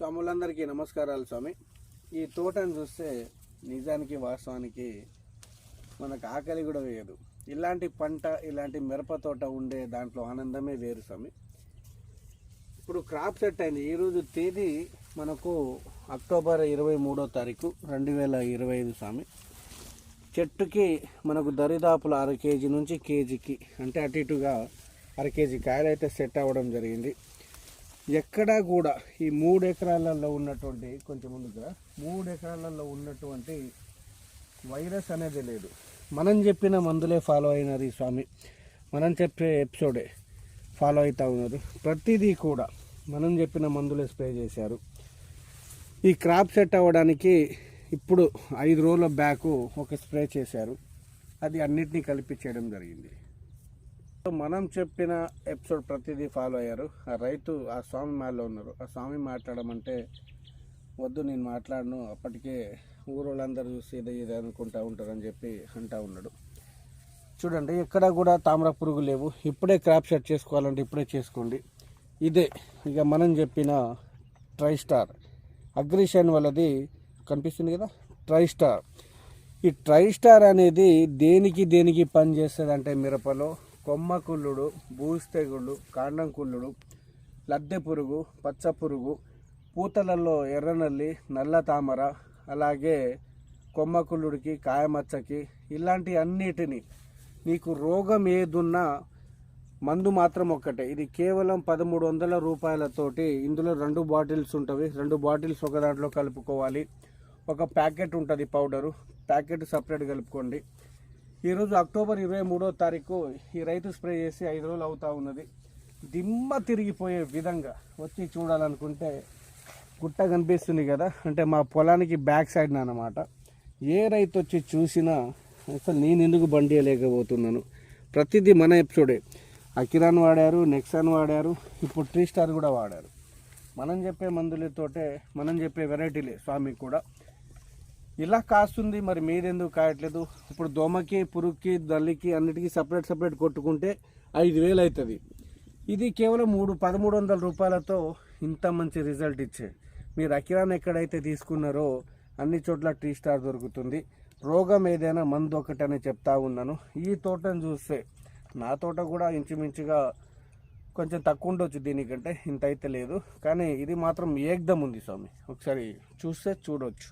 స్వాములందరికీ నమస్కారాలు స్వామి. ఈ తోటను చూస్తే నిజానికి వాస్తవానికి మనకు ఆకలి కూడా వేయదు. ఇలాంటి పంట ఇలాంటి మిరప తోట ఉండే దాంట్లో ఆనందమే వేరు స్వామి. ఇప్పుడు క్రాప్ సెట్ అయింది. ఈరోజు తేదీ మనకు అక్టోబర్ ఇరవై మూడో తారీఖు రెండు వేల ఇరవై ఐదు స్వామి. చెట్టుకి మనకు దరిదాపుల అర కేజీ నుంచి కేజీకి అంటే అటు ఇటుగా అర కేజీ కాయలు అయితే సెట్ అవ్వడం జరిగింది. ఎక్కడా కూడా ఈ మూడు ఎకరాలలో ఉన్నటువంటి కొంచెం ముందుగా మూడు ఎకరాలలో ఉన్నటువంటి వైరస్ అనేది లేదు. మనం చెప్పిన మందులే ఫాలో అయినది ఈ స్వామి. మనం చెప్పే ఎపిసోడే ఫాలో అవుతూ ఉన్నారు. ప్రతిదీ కూడా మనం చెప్పిన మందులే స్ప్రే చేశారు. ఈ క్రాప్ సెట్ అవ్వడానికి ఇప్పుడు ఐదు రోజుల బ్యాక్ ఒక స్ప్రే చేశారు. అది అన్నిటినీ కలిపి చేయడం జరిగింది. మనం చెప్పిన ఎపిసోడ్ ప్రతిదీ ఫాలో అయ్యారు. ఆ రైతు ఆ స్వామి మాలో ఉన్నారు. ఆ స్వామి మాట్లాడమంటే వద్దు నేను మాట్లాడను. అప్పటికే ఊరోళ్ళందరూ చూసి ఇది ఇది అనుకుంటా ఉంటారని చెప్పి అంటా ఉన్నాడు. చూడండి ఎక్కడ కూడా తామర పురుగు లేవు. ఇప్పుడే క్రాప్ షట్ చేసుకోవాలంటే ఇప్పుడే చేసుకోండి. ఇదే ఇక మనం చెప్పిన ట్రై స్టార్ అగ్రిషన్ వాళ్ళది కనిపిస్తుంది కదా? ట్రై స్టార్ ఈ ట్రై స్టార్ అనేది దేనికి దేనికి పని చేస్తుంది మిరపలో కొమ్మ కుళ్ళుడు బూస్తెగుళ్ళు కాండం కుళ్ళుడు లద్దె పురుగు పచ్చ పురుగు పూతలలో ఎర్రనల్లి నల్ల తామర అలాగే కొమ్మ కుళ్ళుడికి కాయమచ్చకి ఇలాంటి అన్నిటిని నీకు రోగం ఏదున్నా మందు మాత్రం ఒక్కటే. ఇది కేవలం పదమూడు వందల రూపాయలతోటి ఇందులో రెండు బాటిల్స్ ఉంటవి. రెండు బాటిల్స్ ఒక దాంట్లో కలుపుకోవాలి. ఒక ప్యాకెట్ ఉంటుంది పౌడరు. ప్యాకెట్ సపరేట్ కలుపుకోండి. ఈరోజు అక్టోబర్ ఇరవై మూడో తారీఖు ఈ రైతు స్ప్రే చేసి ఐదు రోజులు అవుతూ ఉన్నది. దిమ్మ తిరిగిపోయే విధంగా వచ్చి చూడాలనుకుంటే గుట్ట కనిపిస్తుంది కదా. అంటే మా పొలానికి బ్యాక్ సైడ్ అన్నమాట. ఏ రైతు వచ్చి చూసినా అసలు నేను ఎందుకు బండి వేయలేకపోతున్నాను? ప్రతిదీ మన ఎపిసోడే. అకిరాన్ వాడారు నెక్సాన్ వాడారు ఇప్పుడు ట్రీ స్టార్ కూడా వాడారు. మనం చెప్పే మందులతోటే మనం చెప్పే వెరైటీలే స్వామికి కూడా. ఇలా కాస్తుంది మరి మీరెందుకు కాయట్లేదు? ఇప్పుడు దోమకి పురుగుకి దల్లికి అన్నిటికీ సపరేట్ సపరేట్ కొట్టుకుంటే ఐదు వేలు అవుతుంది ఇది కేవలం మూడు పదమూడు వందల రూపాయలతో ఇంత మంచి రిజల్ట్ ఇచ్చే మీరు అకిరాన్ ఎక్కడైతే తీసుకున్నారో అన్ని చోట్ల టీ స్టార్ దొరుకుతుంది. రోగం ఏదైనా మందు ఒకటని చెప్తా ఉన్నాను. ఈ తోటను చూస్తే నా తోట కూడా ఇంచుమించుగా కొంచెం తక్కువ ఉండొచ్చు దీనికంటే ఇంత అయితే లేదు. కానీ ఇది మాత్రం ఏకదం ఉంది స్వామి. ఒకసారి చూస్తే చూడవచ్చు